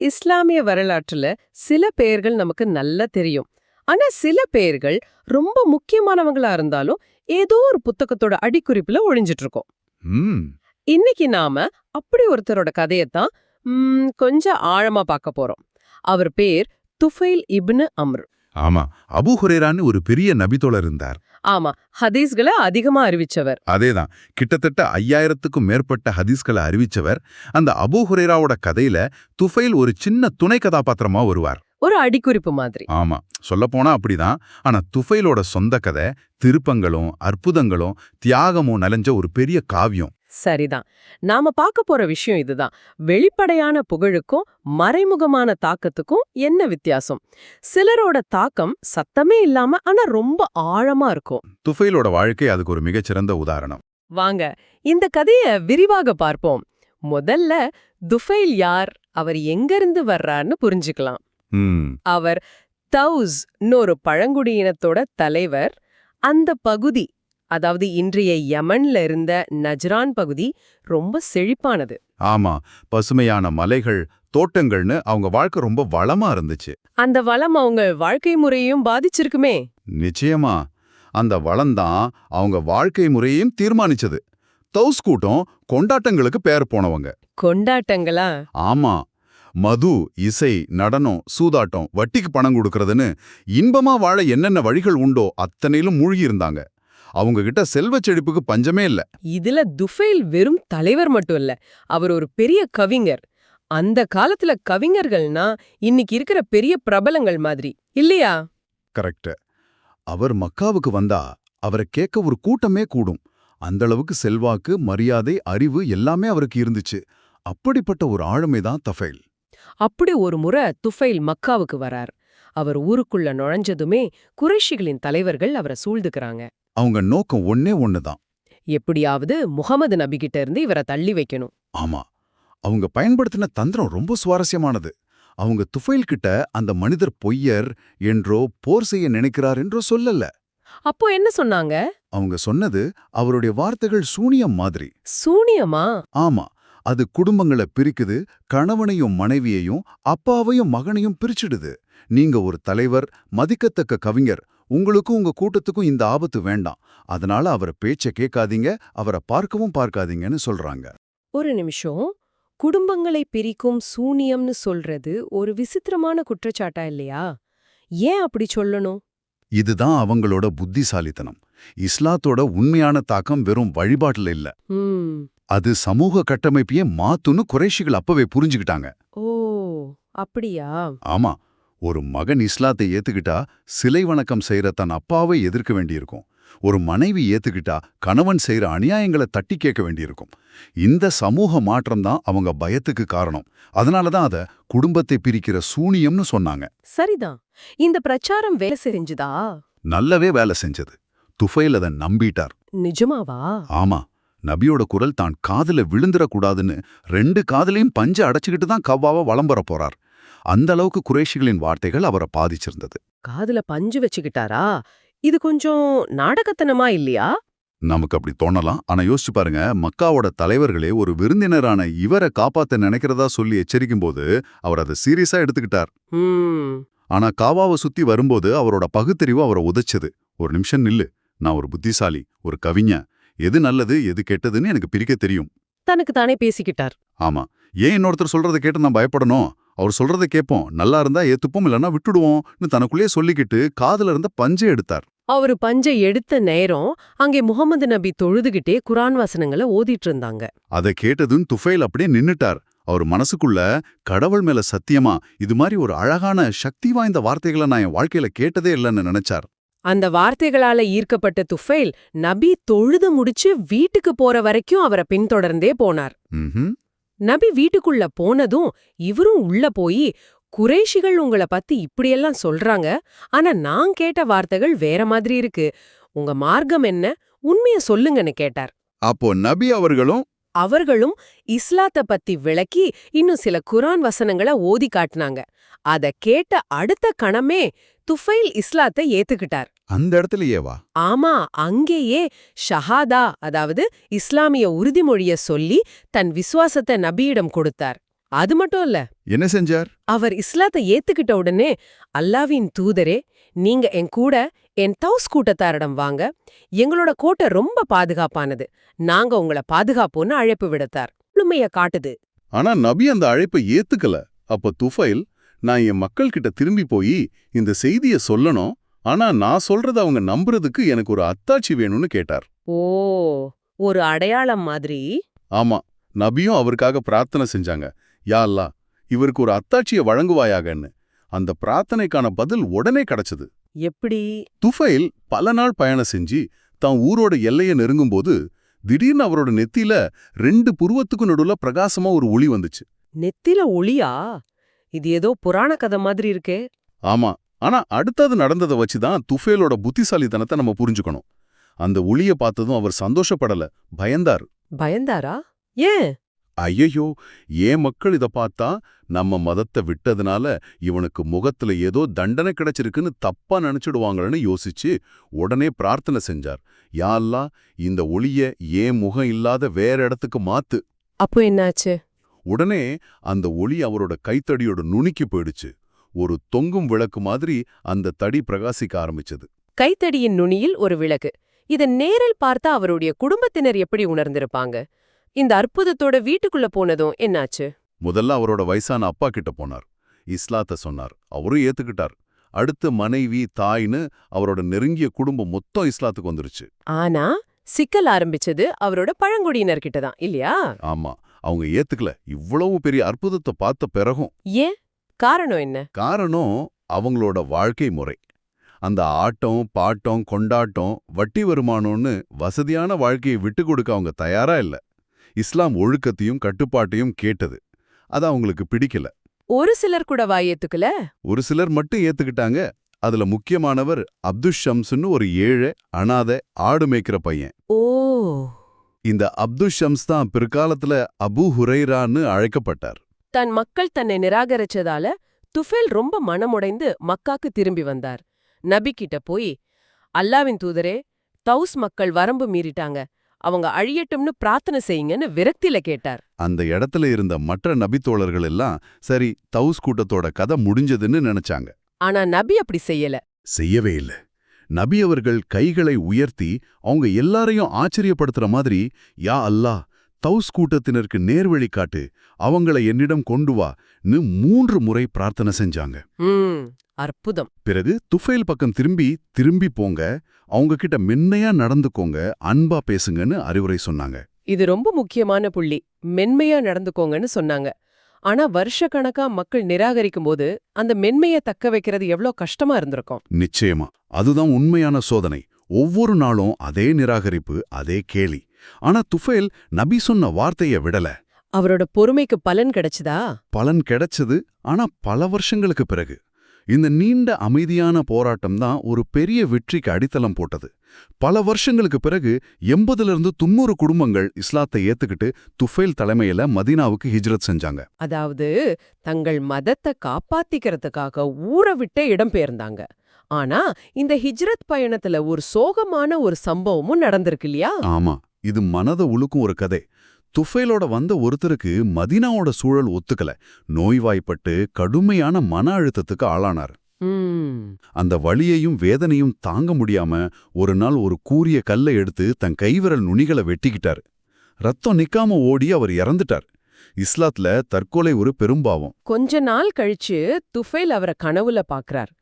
இஸ்லாமிய வரலாற்றுல சில பெயர்கள் நமக்கு நல்லா தெரியும். ஆனா சில பெயர்கள் ரொம்ப முக்கியமானவங்களா இருந்தாலும் ஏதோ ஒரு புத்தகத்தோட அடிக்குறிப்புல ஒளிஞ்சிட்டு இருக்கோம் இன்னைக்கு நாம அப்படி ஒருத்தரோட கதையத்தான் கொஞ்சம் ஆழமா பார்க்க போறோம். அவர் பேர் துஃபைல் இப்னு அம்ர். ஆமா அபூ ஹுரேரான்னு ஒரு பெரிய நபித்தோழர் இருந்தார். ஆமா ஹதீஸ்களை அதிகமா அறிவிச்சவர். அதேதான் கிட்டத்தட்ட ஐயாயிரத்துக்கும் மேற்பட்ட ஹதீஸ்களை அறிவிச்சவர். அந்த அபூ ஹுரேராவோட கதையில துஃபைல் ஒரு சின்ன துணை கதாபாத்திரமா வருவார். ஒரு அடிக்குறிப்பு மாதிரி. ஆமா சொல்லப்போனா அப்படிதான். ஆனா துஃபைலோட சொந்த கதை திருப்பங்களும் அற்புதங்களும் தியாகமும் நலஞ்ச ஒரு பெரிய காவியம். சரிதான். நாம பார்க்க போற விஷயம் இதுதான். வெளிப்படையான புகழுக்கும் மறைமுகமான தாக்கத்துக்கும் என்ன வித்தியாசம்? சிலரோட தாக்கம் சத்தமே இல்லாம ஆனா ரொம்ப ஆழமா இருக்கும். துஃபைலோட வாழ்க்கை அதுக்கு ஒரு மிகச்சிறந்த உதாரணம். வாங்க இந்த கதைய விரிவாக பார்ப்போம். முதல்ல துஃபைல் யார் அவர் எங்கிருந்து வர்றார்னு புரிஞ்சுக்கலாம். அவர் தௌஸ் ஒரு பழங்குடியினத்தோட தலைவர். அந்த பகுதி அதாவது இன்றைய யமன்ல இருந்த நஜ்ரான் பகுதி ரொம்ப செழிப்பானது. ஆமா பசுமையான மலைகள் தோட்டங்கள்னு அவங்க வாழ்க்கை ரொம்ப வளமா இருந்துச்சு. அந்த வளம் அவங்க வாழ்க்கை முறையையும் பாதிச்சிருக்குமே. நிச்சயமா அந்த வளம்தான் அவங்க வாழ்க்கை முறையையும் தீர்மானிச்சது. தௌஸ் கூட்டம் கொண்டாட்டங்களுக்கு பேர் போனவங்க. கொண்டாட்டங்களா? ஆமா மது இசை நடனம் சூதாட்டம் வட்டிக்கு பணம் கொடுக்கறதுன்னு இன்பமா வாழ என்னென்ன வழிகள் உண்டோ அத்தனையிலும் மூழ்கி இருந்தாங்க அவங்க கிட்ட செல்வச் செழிப்புக்கு பஞ்சமே இல்ல. இதுல துஃபைல் வெறும் தலைவர் மட்டும் இல்ல அவர் ஒரு பெரிய கவிஞர். அந்த காலத்துல கவிஞர்கள்னா இன்னைக்கு இருக்கிற பெரிய பிரபலங்கள் மாதிரி இல்லையா? கரெக்ட் அவர் மக்காவுக்கு வந்தா அவரை கேட்க ஒரு கூட்டமே கூடும். அந்த அளவுக்கு செல்வாக்கு மரியாதை அறிவு எல்லாமே அவருக்கு இருந்துச்சு. அப்படிப்பட்ட ஒரு ஆளுமை தான் தஃபைல். அப்படி ஒரு முறை துஃபைல் மக்காவுக்கு வரார். அவர் ஊருக்குள்ள நுழைஞ்சதுமே குறைஷிகளின் தலைவர்கள் அவரை சூழ்ந்துக்கறாங்க. அவங்க நோக்கம் ஒன்னே ஒண்ணுதான். எப்படியாவது முகமது நபிகிட்ட இருந்து இவரை தள்ளி வைக்கணும். ஆமா. அவங்க பயன்படுத்தின தந்திரம் ரொம்ப சுவாரஸ்யமானது. அவங்க துஃபைல் கிட்ட அந்த மனிதர் பொய்யர் என்றோ போர் செய்ய நினைக்கிறார் என்றோ சொல்லல. அப்போ என்ன சொன்னாங்க? அவங்க சொன்னது அவருடைய வார்த்தைகள் சூனியம் மாதிரி. சூனியமா? ஆமா. அது குடும்பங்களை பிரிக்குது கணவனையும் மனைவியையும் அப்பாவையும் மகனையும் பிரிச்சிடுது. நீங்க ஒரு தலைவர் மதிக்கத்தக்க கவிஞர். உங்களுக்கும் உங்க கூட்டத்துக்கும் இந்த ஆபத்து வேண்டாம். அதனால அவரை பேச்ச கேட்காதீங்க அவரை பார்க்கவும் பார்க்காதீங்கன்னு சொல்றாங்க. ஒரு நிமிஷம். குடும்பங்களை பிரிக்கும் சூனியம்னு சொல்றது ஒரு விசித்திரமான குற்றச்சாட்டா இல்லையா? ஏன் அப்படி சொல்லணும்? இதுதான் அவங்களோட புத்திசாலித்தனம். இஸ்லாத்தோட உண்மையான தாக்கம் வெறும் வழிபாட்டுல இல்ல. அது சமூக கட்டமைப்பையே மாத்துன்னு குறைஷிகள் அப்பவே புரிஞ்சுக்கிட்டாங்க. ஓ அப்படியா? ஆமா. ஒரு மகன் இஸ்லாத்தை ஏத்துக்கிட்டா சிலை வணக்கம் செய்யற தன் அப்பாவை எதிர்க்க வேண்டியிருக்கும். ஒரு மனைவி ஏத்துக்கிட்டா கணவன் செய்யற அநியாயங்களை தட்டி கேட்க வேண்டியிருக்கும். இந்த சமூக மாற்றம் தான் அவங்க பயத்துக்கு காரணம். அதனால தான் அத குடும்பத்தை பிரிக்கிற சூனியம்னு சொன்னாங்க. சரிதான். இந்த பிரச்சாரம் வேலை செஞ்சுதா? நல்லவே வேலை செஞ்சது. துஃபைல் அதை நம்பிட்டார். நிஜமாவா? ஆமா. நபியோட குரல் தான் காதுல விழுந்துடக்கூடாதுன்னு ரெண்டு காதுலயும் பஞ்ச அடைச்சுக்கிட்டு தான் கவ்வாவா வலம் வரப் போறார். அந்த அளவுக்கு குறைஷிகளின் வார்த்தைகள் அவரை பாதிச்சிருந்தது. காதுல பஞ்சு வச்சுக்கிட்டாரா? இது கொஞ்சம் நாடகத்தனமா இல்லையா? நமக்கு அப்படி தோணலாம். ஆனா யோசிச்சு பாருங்க மக்காவோட தலைவர்களே ஒரு விருந்தினரான இவரை காப்பாத்த நினைக்கிறதா சொல்லி எச்சரிக்கும் போது அவர் அதை சீரியஸா எடுத்துக்கிட்டார். ஆனா காவாவை சுத்தி வரும்போது அவரோட பகுத்தறிவு அவரை உதைச்சது. ஒரு நிமிஷம் நில்லு. நான் ஒரு புத்திசாலி ஒரு கவிஞன் எது நல்லது எது கெட்டதுன்னு எனக்கு பிரிக்க தெரியும். தனக்கு தானே பேசிக்கிட்டார். ஆமா. ஏன் இன்னொருத்தர் சொல்றதை கேட்டு நான் பயப்படணும்? அவர் சொல்றதை கேட்போம் நல்லா இருந்தா ஏத்துப்போம் இல்லைன்னா விட்டுடுவோம்னு தனக்குள்ளேயே சொல்லிக்கிட்டு காதுல இருந்த பஞ்சை எடுத்தார். அவரு பஞ்சை எடுத்த நேரம் அங்கே முகமது நபி தொழுதுகிட்டே குரான் வசனங்களை ஓதிட்டு இருந்தாங்க. அதை கேட்டதும் துஃபைல் அப்படியே நின்னுட்டார். அவர் மனசுக்குள்ள கடவுள் மேல சத்தியமா? இது மாதிரி ஒரு அழகான சக்தி வாய்ந்த வார்த்தைகளை நான் என் வாழ்க்கையில கேட்டதே இல்லைன்னு நினைச்சார். அந்த வார்த்தைகளால ஈர்க்கப்பட்ட துஃபைல் நபி தொழுது முடிச்சு வீட்டுக்கு போற வரைக்கும் அவரை பின்தொடர்ந்தே போனார். நபி வீட்டுக்குள்ள போனதும் இவரும் உள்ள போய் குறைஷிகள் உங்கள பத்தி இப்படியெல்லாம் சொல்றாங்க ஆனா நான் கேட்ட வார்த்தைகள் வேற மாதிரி இருக்கு. உங்க மார்க்கம் என்ன? உண்மைய சொல்லுங்கன்னு கேட்டார். அப்போ நபி அவர்களும் அவர்களும் இஸ்லாத்த பத்தி விளக்கி இன்னும் சில குரான் வசனங்கள ஓதி காட்டினாங்க. அத கேட்ட அடுத்த கணமே துஃபைல் இஸ்லாத்தை ஏத்துக்கிட்டார். அந்த இடத்துலயேவா ஆமா அங்கேயே ஷஹாதா அதாவது இஸ்லாமிய உறுதிமொழிய சொல்லி தன் விசுவாசத்தை நபியிடம் கொடுத்தார். அது மட்டும் இல்ல என்ன செஞ்சார்? அவர் இஸ்லாத்தை ஏத்துக்கிட்ட உடனே அல்லாவின் தூதரே நீங்க என் கூட என் தௌஸ் கூட்டத்தாரிடம் வாங்க. எங்களோட கோட்டை ரொம்ப பாதுகாப்பானது. நாங்க உங்கள பாதுகாப்போன்னு அழைப்பு விடுத்தார். முழுமைய காட்டுது. ஆனா நபி அந்த அழைப்பை ஏத்துக்கல. அப்ப துஃபைல் நான் என் மக்கள் கிட்ட திரும்பி போய் இந்த செய்திய சொல்லணும். ஆனா நான் சொல்றத அவங்க நம்புறதுக்கு எனக்கு ஒரு அத்தாட்சி வேணும்னு கேட்டார். ஓ ஒரு அடையாளம் மாதிரி? ஆமா நபியும் அவருக்காக பிரார்த்தனை செஞ்சாங்க. யா அல்லாஹ் இவருக்கு ஒரு அத்தாட்சியை வழங்குவாயாகன்னு. அந்த பிரார்த்தனைக்கான பதில் உடனே கிடைச்சது. எப்படி? துஃபைல் பல நாள் பயணம் செஞ்சு தான் ஊரோட எல்லையை நெருங்கும்போது திடீர்னு அவரோட நெத்தியில ரெண்டு புருவத்துக்கு நடுவுல பிரகாசமா ஒரு ஒளி வந்துச்சு. நெத்தில ஒளியா? இது ஏதோ புராண கதை மாதிரி இருக்கே. ஆமா ஆனா அடுத்தது நடந்ததை வச்சு தான் துஃபேலோட புத்திசாலித்தனத்தை நம்ம புரிஞ்சுக்கணும். அந்த ஒளிய பார்த்ததும் அவர் சந்தோஷப்படல பயந்தார். பயந்தாரா? ஏன்? ஐயையோ ஏன் மக்கள் இத பார்த்தா நம்ம மதத்தை விட்டதுனால இவனுக்கு முகத்துல ஏதோ தண்டனை கிடைச்சிருக்குன்னு தப்பா நினைச்சிடுவாங்களன்னு யோசிச்சு உடனே பிரார்த்தனை செஞ்சார். யா அல்லாஹ் இந்த ஒளிய ஏன் முகம் இல்லாத வேற இடத்துக்கு மாத்து? அப்போ என்னாச்சு? உடனே அந்த ஒளி அவரோட கைத்தடியோட நுனிக்கு போயிடுச்சு. ஒரு தொங்கும் விளக்கு மாதிரி அந்த தடி பிரகாசிக்க ஆரம்பிச்சது. கைத்தடியின் நுனியில் ஒரு விளக்கு. இத நேரில் பார்த்தா அவருடைய குடும்பத்தினர் எப்படி உணர்ந்திருப்பாங்க? இந்த அற்புதத்தோட வீட்டுக்குள்ள போனதும் என்னாச்சு? முதல்ல அவரோட வயசான அப்பா கிட்ட போனார். இஸ்லாத்த சொன்னார். அவரும் ஏத்துக்கிட்டார். அடுத்து மனைவி தாய்னு அவரோட நெருங்கிய குடும்பம் மொத்தம் இஸ்லாத்துக்கு வந்துருச்சு. ஆனா சிக்கல் ஆரம்பிச்சது அவரோட பழங்குடியினர் கிட்ட தான் இல்லையா? ஆமா. அவங்க ஏத்துக்கல. இவ்வளவு பெரிய அற்புதத்தை பார்த்த பிறகும். ஏன்? காரணம் என்ன? காரணம் அவங்களோட வாழ்க்கை முறை. அந்த ஆட்டம் பாட்டம் கொண்டாட்டம் வட்டி வருமானம்னு வசதியான வாழ்க்கையை விட்டு கொடுக்க அவங்க தயாரா இல்ல. இஸ்லாம் ஒழுக்கத்தையும் கட்டுப்பாட்டையும் கேட்டது. அது அவங்களுக்கு பிடிக்கல. ஒரு சிலர் கூட வாயேத்துக்கல ஒரு சிலர் மட்டும் ஏத்துக்கிட்டாங்க. அதுல முக்கியமானவர் அப்துஷ் ஷம்ஸ்னு ஒரு ஏழை அனாதை ஆடு மேய்க்கிற பையன். ஓ! இந்த அப்துஷ் ஷம்ஸ் தான் பிற்காலத்துல அபு ஹுரைரான்னு அழைக்கப்பட்டார். தன் மக்கள் தன்னை நிராகரிச்சதால துஃபேல் ரொம்ப மனமுடைந்து மக்காக்கு திரும்பி வந்தார். நபி கிட்ட போய் அல்லாவின் தூதரே தௌஸ் மக்கள் வரம்பு மீறிட்டாங்க. அவங்க அழியட்டும்னு பிரார்த்தனை செய்யுங்கன்னு விரக்தியில கேட்டார். அந்த இடத்துல இருந்த மற்ற நபித்தோழர்கள் எல்லாம் சரி தௌஸ் கூட்டத்தோட கதை முடிஞ்சதுன்னு நினைச்சாங்க. ஆனா நபி அப்படி செய்யல. செய்யவே இல்ல. நபி அவர்கள் கைகளை உயர்த்தி அவங்க எல்லாரையும் ஆச்சரியப்படுத்துற மாதிரி யா அல்லாஹ் தௌஸ் கூட்டத்தினருக்கு நேர்வழி காட்டு அவங்கள என்னிடம் கொண்டு வான்னு மூன்று முறை பிரார்த்தனை செஞ்சாங்க. அற்புதம். பிறகு துஃபைல் பக்கம் திரும்பி திரும்பி போங்க அவங்க கிட்ட மென்மையா நடந்துக்கோங்க அன்பா பேசுங்கன்னு அறிவுரை சொன்னாங்க. இது ரொம்ப முக்கியமான புள்ளி. மென்மையா நடந்துக்கோங்கன்னு சொன்னாங்க. ஆனா வருஷக்கணக்கா மக்கள் நிராகரிக்கும் போது அந்த மென்மைய தக்க வைக்கிறது எவ்ளோ கஷ்டமா இருந்திருக்கும். நிச்சயமா. அதுதான் உண்மையான சோதனை. ஒவ்வொரு நாளும் அதே நிராகரிப்பு அதே கேலி. ஆனா துஃபைல் நபி சொன்ன வார்த்தைய விடல. அவரோட பொறுமைக்கு பலன் கிடைச்சதா? பலன் கிடைச்சது ஆனா பல வருஷங்களுக்கு பிறகு. இந்த நீண்ட அமைதியான போராட்டம் தான் ஒரு பெரிய வெற்றிக்கு அடித்தளம் போட்டது. பல வருஷங்களுக்கு பிறகு எண்பதுல இருந்து தொண்ணூறு குடும்பங்கள் இஸ்லாத்தை ஏத்துக்கிட்டு துஃபைல் தலைமையில மதீனாவுக்கு ஹிஜ்ரத் செஞ்சாங்க. அதாவது தங்கள் மதத்தை காப்பாத்திக்கிறதுக்காக ஊரை விட்டே இடம்பெயர்ந்தாங்க ஆனா இந்த ஹிஜ்ரத் பயணத்துல ஒரு சோகமான ஒரு சம்பவமும் நடந்திருக்கு இல்லையா? ஆமா. இது மனத உழுக்கும் ஒரு கதை. துஃபைலோட வந்த ஒருத்தருக்கு மதீனாவோட சூழல் ஒத்துக்கல. நோய்வாய்ப்பட்டு கடுமையான மன அழுத்தத்துக்கு ஆளானார். அந்த வலியையும் வேதனையும் தாங்க முடியாம ஒரு நாள் ஒரு கூரிய கல்லை எடுத்து தன் கைவிரல் நுனிகளை வெட்டிக்கிட்டார். ரத்தம் நிக்காம ஓடி அவர் இறந்துட்டார். இஸ்லாத்துல தற்கொலை ஒரு பெரும்பாவம். கொஞ்ச நாள் கழிச்சு துஃபைல் அவரை கனவுல பாக்குறார்.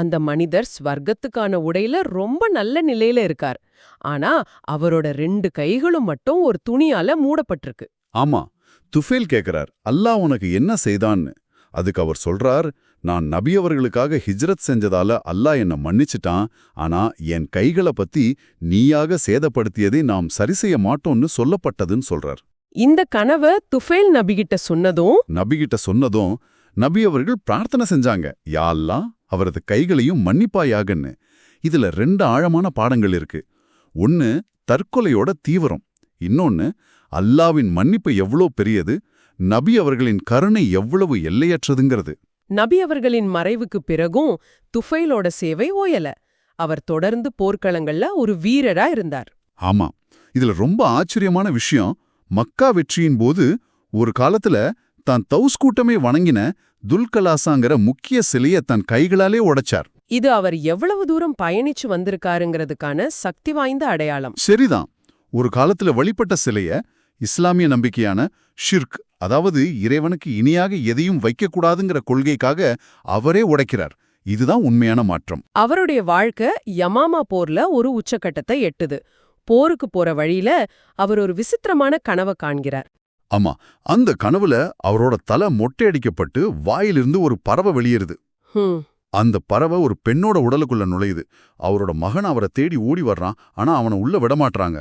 அந்த மனிதர் ஸ்வர்க்கத்துக்கான உடையில ரொம்ப நல்ல நிலையில இருக்கார். ஆனா அவரோட ரெண்டு கைகளும் மட்டும் ஒரு துணியால மூடப்பட்டிருக்கு. ஆமா துஃபேல் கேக்குறார் அல்லாஹ் உனக்கு என்ன செய்தான்னு? அதுக்கு அவர் சொல்றார் நான் நபி அவர்களுக்காக ஹிஜ்ரத் செஞ்சதால அல்லாஹ் என்ன மன்னிச்சிட்டான் ஆனா என் கைகளை பத்தி நீயாக சேதப்படுத்தியதை நாம் சரி செய்ய மாட்டோம்னு சொல்லப்பட்டதுன்னு சொல்றார். இந்த கனவை துஃபேல் நபிகிட்ட சொன்னதும் நபிகிட்ட சொன்னதும் நபி அவர்கள் பிரார்த்தனை செஞ்சாங்க யா அல்லாஹ் அவரது கைகளையும் மன்னிப்பாயாகன்னு. இதுல ரெண்டு ஆழமான பாடங்கள் இருக்கு. ஒன்னு தற்கொலையோட தீவிரம். இன்னொன்னு அல்லாவின் மன்னிப்பு எவ்வளோ பெரியது? நபி அவர்களின் கருணை எவ்வளவு எல்லையற்றதுங்கிறது. நபி அவர்களின் மறைவுக்கு பிறகும் துஃபைலோட சேவை ஓயல. அவர் தொடர்ந்து போர்க்களங்கள்ல ஒரு வீரரா இருந்தார். ஆமா. இதுல ரொம்ப ஆச்சரியமான விஷயம். மக்கா வெற்றியின் போது ஒரு காலத்துல தான் தௌஸ் கூட்டமே வணங்கின துல்கலாசாங்கிற முக்கிய சிலைய தன் கைகளாலே உடைச்சார். இது அவர் எவ்வளவு தூரம் பயணிச்சு வந்திருக்காருங்கிறதுக்கான சக்தி வாய்ந்த அடையாளம். சரிதான். ஒரு காலத்துல வழிபட்ட சிலைய இஸ்லாமிய நம்பிக்கையான ஷிர்க் அதாவது இறைவனுக்கு இணையாக எதையும் வைக்கக்கூடாதுங்கிற கொள்கைக்காக அவரே உடைக்கிறார். இதுதான் உண்மையான மாற்றம். அவருடைய வாழ்க்கை யமாமா போர்ல ஒரு உச்சக்கட்டத்தை எட்டுது. போருக்கு போற வழியில அவர் ஒரு விசித்திரமான கனவை காண்கிறார். ஆமா அந்த கனவுல அவரோட தலை மொட்டையடிக்கப்பட்டு வாயிலிருந்து ஒரு பறவை வெளியேறுது. அந்த பறவை ஒரு பெண்ணோட உடலுக்குள்ள நுழையுது. அவரோட மகன் அவரை தேடி ஓடி வர்றான் ஆனா அவனை உள்ள விடமாட்றாங்க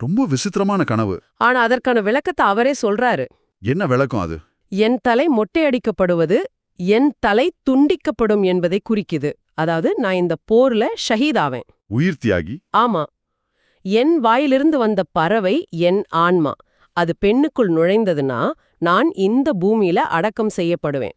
ரொம்ப விசித்திரமான கனவு. ஆனா அதற்கான விளக்கத்தை அவரே சொல்றாரு. என்ன விளக்கம் அது? என் தலை மொட்டையடிக்கப்படுவது என் தலை துண்டிக்கப்படும் என்பதை குறிக்குது. அதாவது நான் இந்த போர்ல ஷஹீதாவேன் உயிர் தியாகி. ஆமா. என் வாயிலிருந்து வந்த பறவை என் ஆன்மா. அது பெண்ணுக்குள் நுழைந்ததுன்னா நான் இந்த பூமியில அடக்கம் செய்யப்படுவேன்.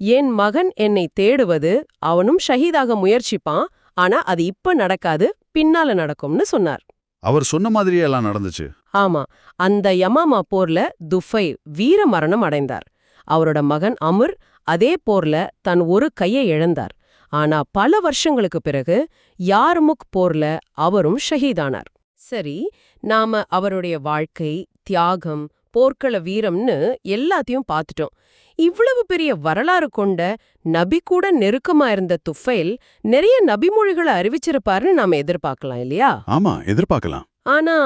என் மகன் என்னை தேடுவது அவனும் ஷஹீதாக முயற்சிப்பான் ஆனா அது இப்ப நடக்காது பின்னால நடக்கும்னு சொன்னார். அவர் சொன்ன மாதிரியே எல்லாம் நடந்துச்சு. ஆமா அந்த யமாமா போர்ல துஃபை வீர மரணம் அடைந்தார். அவரோட மகன் அமுர் அதே போர்ல தன் ஒரு கையை இழந்தார். ஆனா பல வருஷங்களுக்கு பிறகு யார்முக் போர்ல அவரும் ஷஹீதானார். சரி நாம அவருடைய வாழ்க்கை தியாகம் போர்க்கள வீரம்னு எல்லாத்தையும் பார்த்துட்டோம் இவ்வளவு பெரிய வரலாறு கொண்ட நபி கூட நெருக்கமா இருந்த துஃபைல் நிறைய நபிமொழிகளை அறிவிச்சிருப்பாருன்னு நாம எதிர்பார்க்கலாம் இல்லையா? ஆமா எதிர்பார்க்கலாம். ஆனா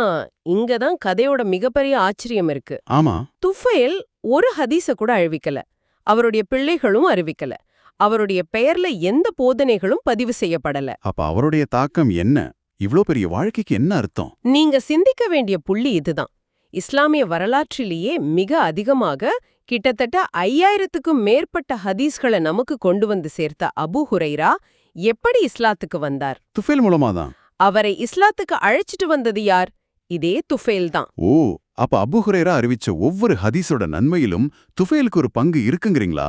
இங்கதான் கதையோட மிகப்பெரிய ஆச்சரியம் இருக்கு. ஆமா. துஃபைல் ஒரு ஹதீஸ கூட அழிவிக்கல அவருடைய பிள்ளைகளும் அறிவிக்கல. அவருடைய பெயர்ல எந்த போதனைகளும் பதிவு செய்யப்படல. அப்ப அவருடைய தாக்கம் என்ன? இவ்ளோ பெரிய வாழ்க்கைக்கு என்ன அர்த்தம்? நீங்க சிந்திக்க வேண்டிய புள்ளி இதுதான். இஸ்லாமிய வரலாற்றிலேயே மிக அதிகமாக கிட்டத்தட்ட ஐயாயிரத்துக்கும் மேற்பட்ட ஹதீஸ்களை நமக்கு கொண்டு வந்து சேர்த்த அபு ஹுரைரா எப்படி இஸ்லாத்துக்கு வந்தார்? துஃபேல் மூலமா தான் அவரை இஸ்லாத்துக்கு அழைச்சிட்டு வந்தது யார்? இதே துஃபேல் தான். ஓ அப்ப அபு ஹுரேரா அறிவிச்ச ஒவ்வொரு ஹதீஸோட நன்மையிலும் துஃபேலுக்கு ஒரு பங்கு இருக்குங்கிறீங்களா?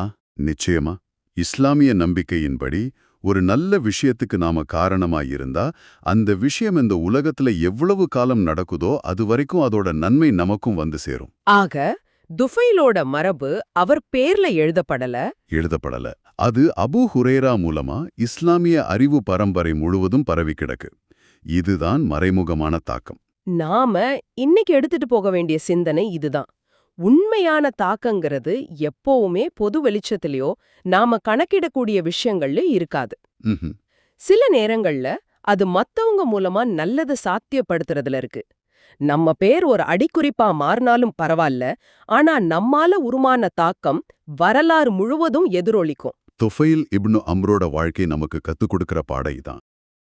நிச்சயமா. இஸ்லாமிய நம்பிக்கையின்படி ஒரு நல்ல விஷயத்துக்கு நாம காரணமாயிருந்தா அந்த விஷயம் இந்த உலகத்துல எவ்வளவு காலம் நடக்குதோ அது வரைக்கும் அதோட நன்மை நமக்கும் வந்து சேரும். ஆக துஃபைலோட மரபு அவர் பேர்ல எழுதப்படல. எழுதப்படல. அது அபு ஹுரேரா மூலமா இஸ்லாமிய அறிவு பரம்பரை முழுவதும் பரவி கிடக்கு. இதுதான் மறைமுகமான தாக்கம். நாம இன்னைக்கு எடுத்துட்டு போக வேண்டிய சிந்தனை இதுதான். உண்மையான தாக்கங்கிறது எப்பவுமே பொது வெளிச்சத்திலயோ நாம கணக்கிடக்கூடிய விஷயங்கள்ல இருக்காது. சில நேரங்கள்ல அது மத்தவங்க மூலமா நல்லது சாத்தியப்படுத்துறதுல இருக்கு. நம்ம பேர் ஒரு அடிக்குறிப்பா மாறினாலும் பரவாயில்ல ஆனா நம்மால உருமான தாக்கம் வரலாறு முழுவதும் எதிரொலிக்கும். துஃபைல் இப்னு அம்ரோட வாழ்க்கை நமக்கு கத்துக் கொடுக்கிற பாடை தான்.